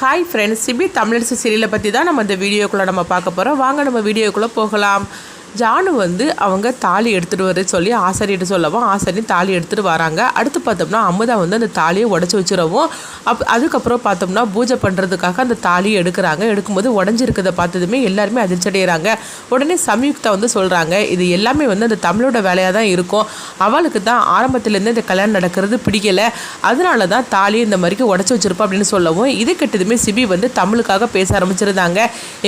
Hi friends CP Tamilarasu சீரியலை பற்றி தான் நம்ம இந்த வீடியோக்குள்ளே நம்ம பார்க்க போகிறோம் வாங்க நம்ம வீடியோக்குள்ளே போகலாம். ஜானு வந்து அவங்க தாலி எடுத்துகிட்டு வர சொல்லி ஆசாரியிட்ட சொல்லவும் ஆசாரியும் தாலி எடுத்துகிட்டு வராங்க. அடுத்து பார்த்தோம்னா அமுதா வந்து அந்த தாலியை உடச்சி வச்சிடவும். அப் அதுக்கப்புறம் பார்த்தோம்னா பூஜை பண்ணுறதுக்காக அந்த தாலியை எடுக்கிறாங்க. எடுக்கும்போது உடஞ்சிருக்கிறத பார்த்ததுமே எல்லாருமே அதிர்ச்சி அடைகிறாங்க உடனே சம்யுக்தா வந்து சொல்கிறாங்க இது எல்லாமே வந்து அந்த தமிழோட வேலையாக தான் இருக்கும். அவளுக்கு தான் ஆரம்பத்துலேருந்து இந்த கல்யாணம் நடக்கிறது பிடிக்கலை. அதனால தான் தாலியை இந்த மாதிரிக்கு உடச்சி வச்சிருப்பா அப்படின்னு சொல்லவும் இது கெட்டதுமே சிபி வந்து தமிழுக்காக பேச ஆரம்பிச்சிருந்தாங்க.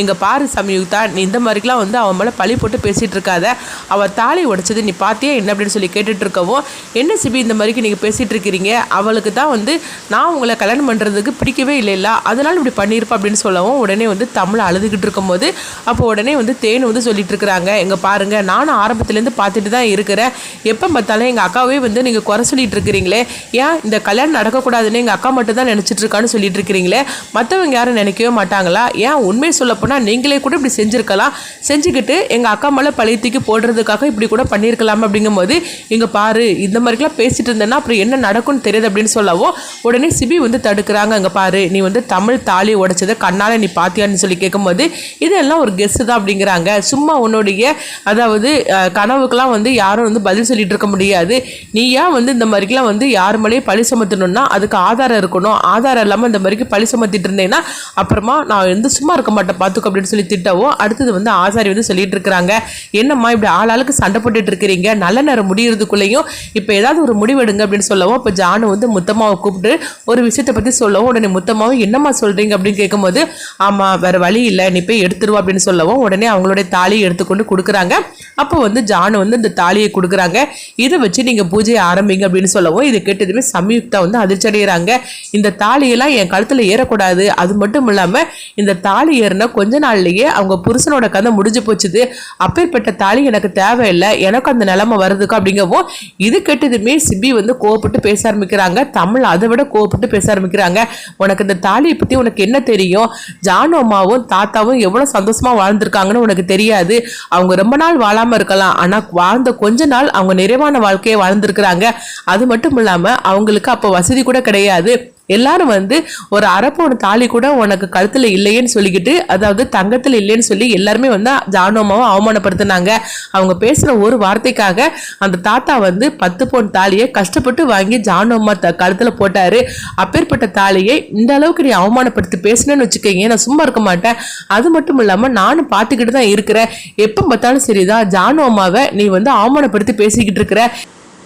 எங்கள் பாரு சம்யுக்தா நீ இந்த மாதிரிக்கெலாம் வந்து அவன் மேலே பழி போட்டு பேசிகிட்டு இருக்காத அவள் தாலி உடைச்சது நீ பார்த்தியா என்ன அப்படின்னு சொல்லி கேட்டுட்டு இருக்கவும் என்ன சிபி இந்த மாதிரிக்கு நீங்கள் பேசிகிட்டு இருக்கிறீங்க அவளுக்கு தான் வந்து நான் உங்களை கல்யாணம் பண்ணுறதுக்கு பிடிக்கவே இல்லைல்ல. அதனால் இப்படி பண்ணியிருப்பா அப்படின்னு சொல்லவும் உடனே வந்து தமிழ் அழுதுகிட்டு இருக்கும்போது அப்போ உடனே வந்து தேன் வந்து சொல்லிட்டு இருக்கிறாங்க எங்க பாருங்க நானும் ஆரம்பத்துலேருந்து பார்த்துட்டு தான் இருக்கிறேன். எப்போ பார்த்தாலும் எங்கள் அக்காவே வந்து நீங்கள் குறை சொல்லிட்டு இருக்கிறீங்களே ஏன் இந்த கல்யாணம் நடக்கக்கூடாதுன்னு எங்கள் அக்கா மட்டும் தான் நினச்சிட்டு இருக்கான்னு சொல்லிட்டு இருக்கிறீங்களே மற்றவங்க யாரும் நினைக்கவே மாட்டாங்களா? ஏன் உண்மையை சொல்லப்போனால் நீங்களே கூட இப்படி செஞ்சுருக்கலாம். செஞ்சுக்கிட்டு எங்கள் அக்கா நம்மளை பழைய போடுறதுக்காக இப்படி கூட பண்ணியிருக்கலாம் அப்படிங்கும்போது இங்கே பாரு இந்த மாதிரிலாம் பேசிட்டு இருந்தேன்னா அப்புறம் என்ன நடக்கும்னு தெரியுது அப்படின்னு சொல்லவும் உடனே சிபி வந்து தடுக்கிறாங்க. அங்கே பாரு நீ வந்து தமிழ் தாலி உடைச்சதை கண்ணால் நீ பார்த்தியான்னு சொல்லி கேட்கும்போது இதெல்லாம் ஒரு கெஸ்ட் தான் அப்படிங்கிறாங்க. சும்மா உன்னுடைய அதாவது கனவுக்கெல்லாம் வந்து யாரும் வந்து பதில் சொல்லிட்டு இருக்க முடியாது. நீ ஏன் வந்து இந்த மாதிரிக்கெல்லாம் வந்து யார் மேலேயும் பழி சுமத்தணும்னா அதுக்கு ஆதாரம் இருக்கணும். ஆதாரம் இல்லாமல் இந்த மாதிரிக்கு பழி சுமத்திட்டு இருந்தேன்னா அப்புறமா நான் வந்து சும்மா இருக்க மாட்டேன் பார்த்துக்கோ அப்படின்னு சொல்லி திட்டவும் அடுத்தது வந்து ஆசாரி வந்து சொல்லிட்டு இருக்கிறாங்க என்னம்மா இப்படி ஆளாளுக்கு சண்டை போட்டுட்டு இருக்கிறீங்க? நல்ல நேரம் முடியறதுக்குள்ளேயும் இப்போ ஏதாவது ஒரு முடிவெடுங்க அப்படின்னு சொல்லவும் இப்போ ஜானு வந்து முத்தம்மாவை கூப்பிட்டு ஒரு விஷயத்தை பற்றி சொல்லவும் உடனே முத்தம்மாவும் என்னம்மா சொல்கிறீங்க அப்படின்னு கேட்கும்போது ஆமாம் வேறு வழி இல்லை நீ போய் எடுத்துருவா அப்படின்னு சொல்லவும் உடனே அவங்களுடைய தாலியை எடுத்துக்கொண்டு கொடுக்குறாங்க. அப்போ வந்து ஜானு வந்து இந்த தாலியை கொடுக்குறாங்க. இதை வச்சு நீங்கள் பூஜையை ஆரம்பிங்க அப்படின்னு சொல்லவும் இது கேட்டதுமே சம்யுக்தா வந்து அதிர்ச்சி அடைகிறாங்க இந்த தாலியெல்லாம் என் கழுத்தில் ஏறக்கூடாது. அது மட்டும் இல்லாமல் இந்த தாலி ஏறினா கொஞ்ச நாள்லேயே அவங்க புருஷனோட கதை முடிஞ்சு போச்சுது. அப்பேற்பட்ட தாலி எனக்கு தேவையில்லை. எனக்கு அந்த நிலைமை வருதுக்கு அப்படிங்கவும் இது கெட்டதுமே சிபி வந்து கோவப்பட்டு பேச ஆரம்பிக்கிறாங்க. தமிழ் அதை விட கோவப்பட்டு பேச ஆரம்பிக்கிறாங்க. உனக்கு இந்த தாலியை பற்றி உனக்கு என்ன தெரியும்? ஜானு அம்மாவும் தாத்தாவும் எவ்வளோ சந்தோஷமாக வாழ்ந்திருக்காங்கன்னு உனக்கு தெரியாது. அவங்க ரொம்ப நாள் வாழாமல் இருக்கலாம். ஆனால் வாழ்ந்த கொஞ்ச நாள் அவங்க நிறைவான வாழ்க்கையை வாழ்ந்திருக்கிறாங்க. அது மட்டும் இல்லாமல் அவங்களுக்கு அப்போ வசதி கூட கிடையாது. எல்லாரும் வந்து ஒரு அரப்போன தாலி கூட உனக்கு கழுத்தில் இல்லையேன்னு சொல்லிக்கிட்டு அதாவது தங்கத்தில் இல்லைன்னு சொல்லி எல்லாருமே வந்து ஜானுவமாவும் அம்மாவை அவமானப்படுத்தினாங்க. அவங்க பேசுகிற ஒரு வார்த்தைக்காக அந்த தாத்தா வந்து பத்து பவுன் தாலியை கஷ்டப்பட்டு வாங்கி ஜானுவம்மா த கழுத்தில் போட்டாரு. அப்பேற்பட்ட தாலியை இந்த அளவுக்கு நீ அவமானப்படுத்தி பேசினேன்னு வச்சுக்கோங்க நான் சும்மா இருக்க மாட்டேன். அது மட்டும் இல்லாமல் நானும் பார்த்துக்கிட்டு தான் இருக்கிறேன். எப்போ பார்த்தாலும் சரிதான் ஜானுவம்மாவை நீ வந்து அவமானப்படுத்தி பேசிக்கிட்டு இருக்கிற.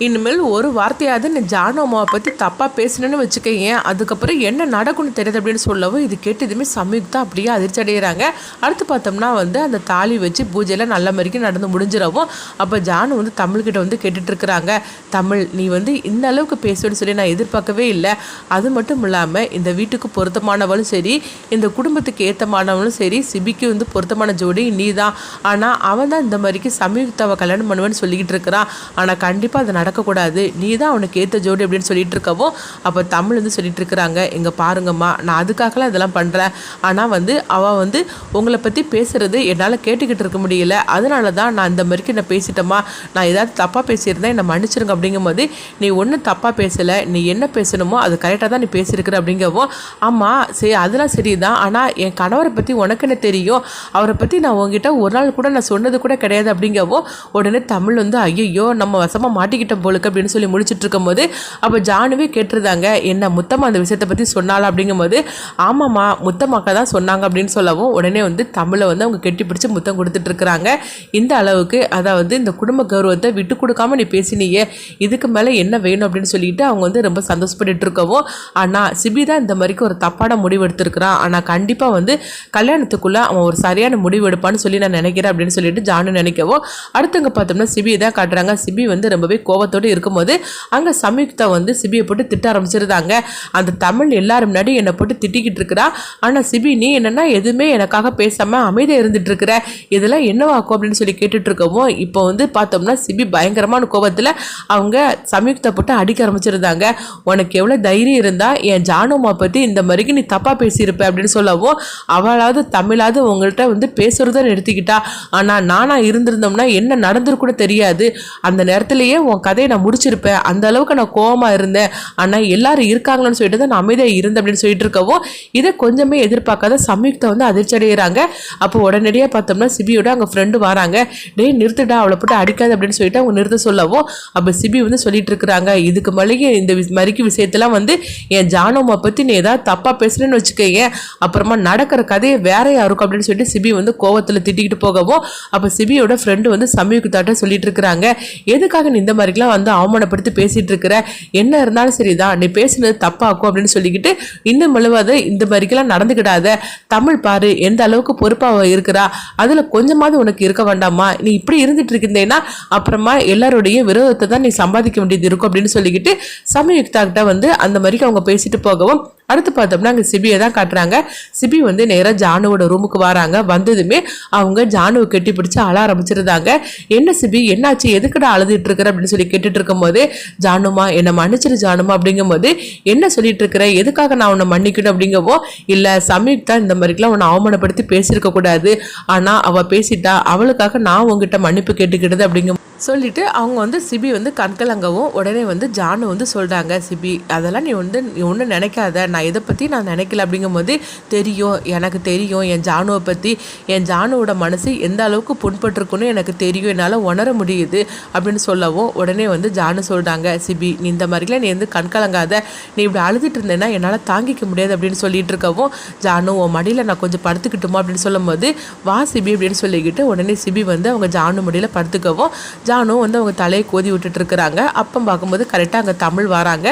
இனிமேல் ஒரு வார்த்தையாவது நீ ஜானு அம்மாவை பற்றி தப்பாக பேசினேன்னு வச்சுக்கோங்க அதுக்கப்புறம் என்ன நடக்கும்னு தெரியாது அப்படின்னு சொல்லவும் இது கேட்டதுமே சம்யுக்தா அப்படியே அதிர்ச்சி அடைகிறாங்க அடுத்து பார்த்தோம்னா வந்து அந்த தாலி வச்சு பூஜையெல்லாம் நல்ல மாதிரிக்கு நடந்து முடிஞ்சிடவும் அப்போ ஜானு வந்து தமிழ்கிட்ட வந்து கேட்டுட்ருக்குறாங்க. தமிழ் நீ வந்து இந்த அளவுக்கு பேசுவேன்னு சொல்லி நான் எதிர்பார்க்கவே இல்லை. அது மட்டும் இல்லாமல் இந்த வீட்டுக்கு பொருத்தமானவளும் சரி இந்த குடும்பத்துக்கு ஏற்றமானவளும் சரி சிபிக்கு வந்து பொருத்தமான ஜோடி நீ தான் ஆனால் அவன் தான் இந்த மாதிரிக்கு சம்யுக்தாவை கல்யாணம் பண்ணுவேன்னு சொல்லிக்கிட்டு இருக்கிறான். ஆனால் கண்டிப்பாக அதை நடக்கக்கூடாது. நீ தான் அவனுக்கு ஏற்ற ஜோடி அப்படின்னு சொல்லிட்டு இருக்கவும் அப்போ தமிழ் வந்து சொல்லிட்டு இருக்கிறாங்க எங்க பாருங்கம்மா நான் அதுக்காகலாம் இதெல்லாம் பண்ணுறேன் ஆனால் வந்து அவள் வந்து உங்களை பற்றி பேசுறது என்னால் கேட்டுக்கிட்டு இருக்க முடியல. அதனால தான் நான் இந்த மாதிரிக்கு நான் பேசிட்டேம்மா. நான் ஏதாவது தப்பாக பேசியிருந்தேன் என்னை மன்னிச்சிருங்க அப்படிங்கும்போது நீ ஒன்றும் தப்பாக பேசலை நீ என்ன பேசணுமோ அது கரெக்டாக தான் நீ பேசியிருக்கிற அப்படிங்கவும் ஆமாம் சரி அதெல்லாம் சரிதான். ஆனால் என் கணவரை பற்றி உனக்கு என்ன தெரியும்? அவரை பற்றி நான் உங்ககிட்ட ஒரு நாள் கூட நான் சொன்னது கூட கிடையாது அப்படிங்கவும் உடனே தமிழ் வந்து ஐயோ நம்ம வசமாக மாட்டிக்கிட்டோம் போலுக்கு அப்படின்னு சொல்லி முடிச்சிட்டு இருக்கும்போது அப்போ ஜானுவே கேட்டிருந்தாங்க என்ன முத்தம்மா அந்த விஷயத்தை பற்றி சொன்னாலா அப்படிங்கும்போது ஆமாம்மா முத்தம்மாக்கா தான் சொன்னாங்க அப்படின்னு சொல்லவும் உடனே வந்து தமிழை வந்து அவங்க கெட்டி பிடிச்சி முத்தம் கொடுத்துட்டு இருக்கிறாங்க இந்த அளவுக்கு அதாவது இந்த குடும்ப கௌரவத்தை விட்டு கொடுக்காம நீ பேசினியே இதுக்கு மேலே என்ன வேணும் அப்படின்னு சொல்லிட்டு அவங்க வந்து ரொம்ப சந்தோஷப்பட்டுட்டு இருக்கவும் ஆனால் சிபி தான் இந்த மாதிரிக்கு ஒரு தப்பான முடிவு எடுத்திருக்கிறான். ஆனால் கண்டிப்பாக வந்து கல்யாணத்துக்குள்ளே அவன் ஒரு சரியான முடிவு எடுப்பான்னு சொல்லி நான் நினைக்கிறேன் அப்படின்னு சொல்லிட்டு ஜானு நினைக்கவும் அடுத்தவங்க பார்த்தோம்னா சிபியை தான் காட்டுறாங்க. சிபி வந்து ரொம்பவே கோவத்தோடு இருக்கும்போது அங்கே சம்யுக்தா வந்து சிபியை போட்டு திட்ட ஆரம்பிச்சிருந்தாங்க. அந்த தமிழ் எல்லாரும் முன்னாடி என்னை போட்டு திட்டிக்கிட்டு இருக்கிறா. ஆனால் சிபி நீ என்னென்னா எதுவுமே எனக்காக பேசாமல் அமைதியாக இருந்துட்டு இருக்கிற. இதெல்லாம் என்னவாக்கும் அப்படின்னு சொல்லி கேட்டுட்டு இருக்கோமோ இப்போ வந்து பார்த்தோம்னா சிபி பயங்கரமான கோபத்தில் அவங்க சம்யுக்தா போட்டு அடிக்க ஆரம்பிச்சிருந்தாங்க. உனக்கு எவ்வளோ தைரியம் இருந்தால் என் ஜானுமா பற்றி இந்த மாதிரிக்கு நீ தப்பாக பேசியிருப்ப அப்படின்னு சொல்லவும் அவளாவது தமிழாவது உங்கள்கிட்ட வந்து பேசுறத நிறுத்திக்கிட்டா. ஆனால் நானாக இருந்திருந்தோம்னா என்ன நடந்துருக்கூட தெரியாது. அந்த நேரத்திலேயே உன் கதை கதையை நான் முடிச்சிருப்பேன். அந்த அளவுக்கு நான் கோவமாக இருந்தேன். ஆனால் எல்லாரும் இருக்காங்கன்னு சொல்லிட்டு தான் நான் அமைதியாக இருந்தேன் அப்படின்னு சொல்லிட்டு இருக்கவும் இதை கொஞ்சமே எதிர்பார்க்காத சம்யுக்தா வந்து அதிர்ச்சி அடைகிறாங்க அப்போ உடனடியாக பார்த்தோம்னா சிபியோட அவங்க ஃப்ரெண்டு வராங்க. டேய் நிறுத்துடா அவளை போட்டு அடிக்காது அப்படின்னு சொல்லிட்டு அவங்க நிறுத்த சொல்லவும் அப்போ சிபி வந்து சொல்லிட்டு இருக்கிறாங்க. இதுக்கு மளிகை இந்த வி- விஷயத்தெல்லாம் வந்து என் ஜானம்மா பற்றி நீ ஏதாவது தப்பாக பேசுனேன்னு வச்சுக்கோங்க அப்புறமா நடக்கிற கதையை வேறையா இருக்கும் அப்படின்னு சொல்லிட்டு சிபி வந்து கோவத்தில் திட்டிக்கிட்டு போகவும் அப்போ சிபியோட ஃப்ரெண்டு வந்து சமயுக்தாட்ட சொல்லிட்டு இருக்கிறாங்க. எதுக்காக நீ இந்த மாதிரிலாம் வந்து அவமானப்படுத்தி பேசிட்டு இருக்கிற என்ன இருந்தாலும் சரிதான். நீ பேசுனது தப்பாக்கும் அப்படின்னு சொல்லிக்கிட்டு இன்னும் முழுவதும் இந்த மாதிரிக்கெல்லாம் நடந்துக்கிடாத. தமிழ் பாரு எந்த அளவுக்கு பொறுப்பாக இருக்கிறா. அதில் கொஞ்சமாவது உனக்கு இருக்க வேண்டாமா? நீ இப்படி இருந்துட்டு இருந்தேன்னா அப்புறமா எல்லாருடைய விரோதத்தை தான் நீ சம்பாதிக்க வேண்டியது இருக்கும் அப்படின்னு சொல்லிக்கிட்டு சமயுக்தா கிட்ட வந்து அந்த மாதிரிக்கு அவங்க பேசிட்டு போகவும் அடுத்து பார்த்தோம்னா அங்கே சிபியை தான் காட்டுறாங்க. சிபி வந்து நேராக ஜானுவோட ரூமுக்கு வராங்க. வந்ததுமே அவங்க ஜானுவை கட்டி பிடிச்சி அழ ஆரம்பிச்சிருந்தாங்க. என்ன சிபி? என்னாச்சு? எதுக்குடா அழுதுட்டு இருக்கிற? அப்படின்னு சொல்லி கேட்டுட்டு இருக்கும்போது ஜானுமா என்னை மன்னிச்சிரு ஜானுமா. அப்படிங்கும்போது என்ன சொல்லிட்டு இருக்கிற? எதுக்காக நான் உன்னை மன்னிக்கணும்? அப்படிங்கவோ இல்லை சமீப்தா இந்த மாதிரிலாம் உன்னை அவமானப்படுத்தி பேசியிருக்க கூடாது. ஆனால் அவள் பேசிட்டா அவளுக்காக நான் உங்ககிட்ட மன்னிப்பு கேட்டுக்கிட்டது அப்படிங்கும் சொல்லிவிட்டு அவங்க வந்து சிபி வந்து கண்கலங்கவும் உடனே வந்து ஜானு வந்து சொல்கிறாங்க சிபி அதெல்லாம் நீ வந்து நீ ஒன்றும் நினைக்காத. நான் இதை பற்றி நான் நினைக்கல? அப்படிங்கும்போது தெரியும் எனக்கு தெரியும். என் ஜானுவை பற்றி என் ஜானுவோட மனசு எந்த அளவுக்கு புண்பட்டிருக்குன்னு எனக்கு தெரியும். என்னால் உணர முடியுது. அப்படின்னு சொல்லவும் உடனே வந்து ஜானு சொல்கிறாங்க சிபி நீ இந்த மாதிரிலாம் நீ வந்து கண்கலங்காத. நீ இப்படி அழுதுட்டு இருந்தேன்னா என்னால் தாங்கிக்க முடியாது. அப்படின்னு சொல்லிட்டு இருக்கவும் ஜானு உன் மடியில் நான் கொஞ்சம் படுத்துக்கிட்டுமா? அப்படின்னு சொல்லும்போது வா சிபி அப்படின்னு சொல்லிக்கிட்டு உடனே சிபி வந்து அவங்க ஜானு மடியில் படுத்துக்கவும் ஜானும் வந்து அவங்க தலையை கோதி விட்டுட்டு இருக்கிறாங்க. அப்போ பார்க்கும்போது கரெக்டாக அங்கே தமிழ் வராங்க.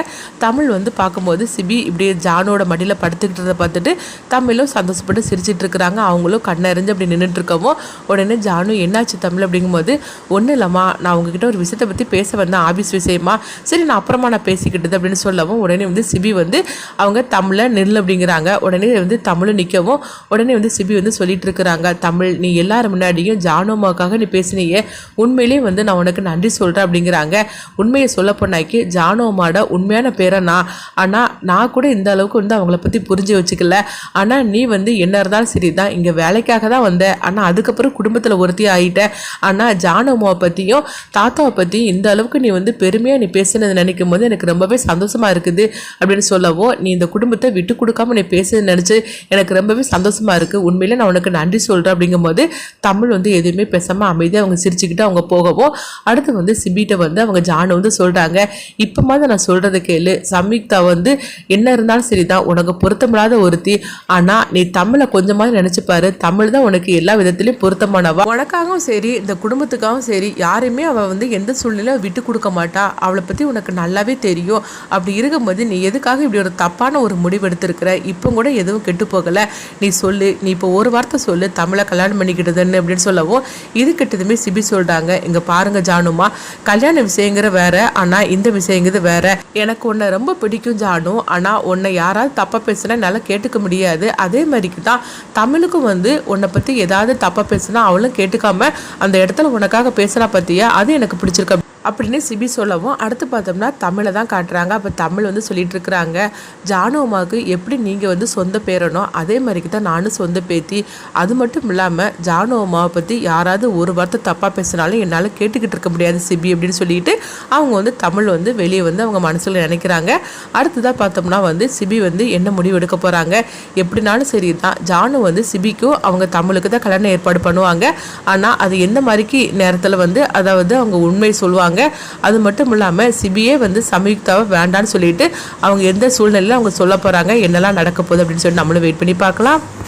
தமிழ் வந்து பார்க்கும்போது சிபி இப்படியே ஜானோட மடியில் படுத்துக்கிட்டதை பார்த்துட்டு தமிழும் சந்தோஷப்பட்டு சிரிச்சிட்டு இருக்கிறாங்க. அவங்களும் கண்ணறிஞ்சு அப்படி நின்றுட்டு இருக்கவும் உடனே ஜானு என்னாச்சு தமிழ்? அப்படிங்கும்போது ஒன்றும் இல்லைம்மா. நான் உங்ககிட்ட ஒரு விஷயத்தை பற்றி பேச வந்தேன். ஆஃபீஸ் விஷயமா? சரி நான் அப்புறமா நான் பேசிக்கிட்டது. அப்படின்னு சொல்லவும் உடனே வந்து சிபி வந்து அவங்க தமிழை நெல் அப்படிங்கிறாங்க. உடனே வந்து தமிழும் நிற்கவும் உடனே வந்து சிபி வந்து சொல்லிட்டு இருக்கிறாங்க தமிழ் நீ எல்லாரும் முன்னாடியும் ஜானுமாக்காக நீ பேசினீங்க. உண்மையிலேயே வந்து நான் உனக்கு நன்றி சொல்கிறேன் அப்படிங்கிறாங்க. உண்மையை சொல்ல போனாக்கி ஜானோமாட உண்மையான பேரை நான்? ஆனால் நான் கூட இந்த அளவுக்கு வந்து அவங்கள பற்றி புரிஞ்சு வச்சுக்கல. ஆனால் நீ வந்து என்ன இருந்தாலும் சரி தான் இங்கே வேலைக்காக தான் வந்த. ஆனால் அதுக்கப்புறம் குடும்பத்தில் ஒருத்தி ஆகிட்ட ஆனால் ஜானோமாவை பற்றியும் தாத்தாவை பற்றியும் இந்த அளவுக்கு நீ வந்து பெருமையாக நீ பேசுனது நினைக்கும் போது எனக்கு ரொம்பவே சந்தோஷமாக இருக்குது. அப்படின்னு சொல்லவோ நீ இந்த குடும்பத்தை விட்டு கொடுக்காம நீ பேசுறது நினச்சி எனக்கு ரொம்பவே சந்தோஷமாக இருக்குது உண்மையில் நான் உனக்கு நன்றி சொல்கிறேன் அப்படிங்கும்போது தமிழ் வந்து எதுவுமே பேசாமல் அமைதியாக அவங்க சிரிச்சுக்கிட்டு அவங்க போகவும் அடுத்து வந்து சிபிட்ட வந்து அவங்க ஜானு வந்து சொல்கிறாங்க இப்போ மாதிரி நான் சொல்கிறத கேளு. சம்யுக்தா வந்து என்ன இருந்தாலும் சரிதான். உனக்கு பொருத்தமில்லாத ஒருத்தி. ஆனால் நீ தமிழை கொஞ்சமாவது நினச்சிப்பாரு தமிழ் தான் உனக்கு எல்லா விதத்துலையும் பொருத்தமானவா? உனக்காகவும் சரி இந்த குடும்பத்துக்காகவும் சரி யாரையுமே அவள் வந்து எந்த சூழ்நிலையும் விட்டு கொடுக்க மாட்டா. அவளை பற்றி உனக்கு நல்லாவே தெரியும். அப்படி இருக்கும்போது நீ எதுக்காக இப்படி ஒரு தப்பான ஒரு முடிவு எடுத்திருக்கிற? இப்போ கூட எதுவும் கெட்டு போகலை. நீ சொல்லு. நீ இப்போ ஒரு வார்த்தை சொல்லு. தமிழை கல்யாணம் பண்ணிக்கிட்டதுன்னு அப்படின்னு சொல்லவும் இது கெட்டதுமே சிபி சொல்கிறாங்க இங்கே பாருங்க ஜானுமா கல்யாண விஷயங்கிற வேற ஆனால் இந்த விஷயங்கிறது வேற. எனக்கு உன்னை ரொம்ப பிடிக்கும் ஜானு ஆனால் உன்னை யாராவது தப்பாக பேசுனா என்னால் கேட்டுக்க முடியாது. அதே மாதிரிக்கு தான் தமிழுக்கும் வந்து உன்னை பற்றி ஏதாவது தப்பாக பேசுனா அவளும் கேட்டுக்காம அந்த இடத்துல உனக்காக பேசுகிறா பற்றியா அது எனக்கு பிடிச்சிருக்க. அப்படின்னு சிபி சொல்லவும் அடுத்து பார்த்தோம்னா தமிழை தான் காட்டுறாங்க. அப்போ தமிழ் வந்து சொல்லிட்டு இருக்கிறாங்க. ஜானு அம்மாவுக்கு எப்படி நீங்கள் வந்து சொந்த பேரனோ அதே மாதிரிக்கு தான் நானும் சொந்த பேத்தி. அது மட்டும் இல்லாமல் ஜானு அம்மாவை பற்றி யாராவது ஒரு வார்த்தை தப்பாக பேசினாலும் என்னால் கேட்டுக்கிட்டு இருக்க முடியாது சிபி அப்படின்னு சொல்லிட்டு அவங்க வந்து தமிழ் வந்து வெளியே வந்து அவங்க மனசில் நினைக்கிறாங்க. அடுத்ததாக பார்த்தோம்னா வந்து சிபி வந்து என்ன முடிவு எடுக்க போகிறாங்க எப்படினாலும் சரி தான். ஜானு வந்து சிபிக்கும் அவங்க தமிழுக்கு தான் கல்யாணம் ஏற்பாடு பண்ணுவாங்க. ஆனால் அது எந்த மாதிரிக்கு நேரத்தில் வந்து அதாவது அவங்க உண்மை சொல்லுவாங்க அது மட்டும் இல்லாமல் சிபியே வந்து சம்யுக்தாவை வேண்டான்னு சொல்லிட்டு அவங்க எந்த சூழ்நிலையில் அவங்க சொல்ல போகிறாங்க என்னெல்லாம் நடக்க போகுது அப்படின்னு சொல்லி நம்மளும் வெயிட் பண்ணி பார்க்கலாம்.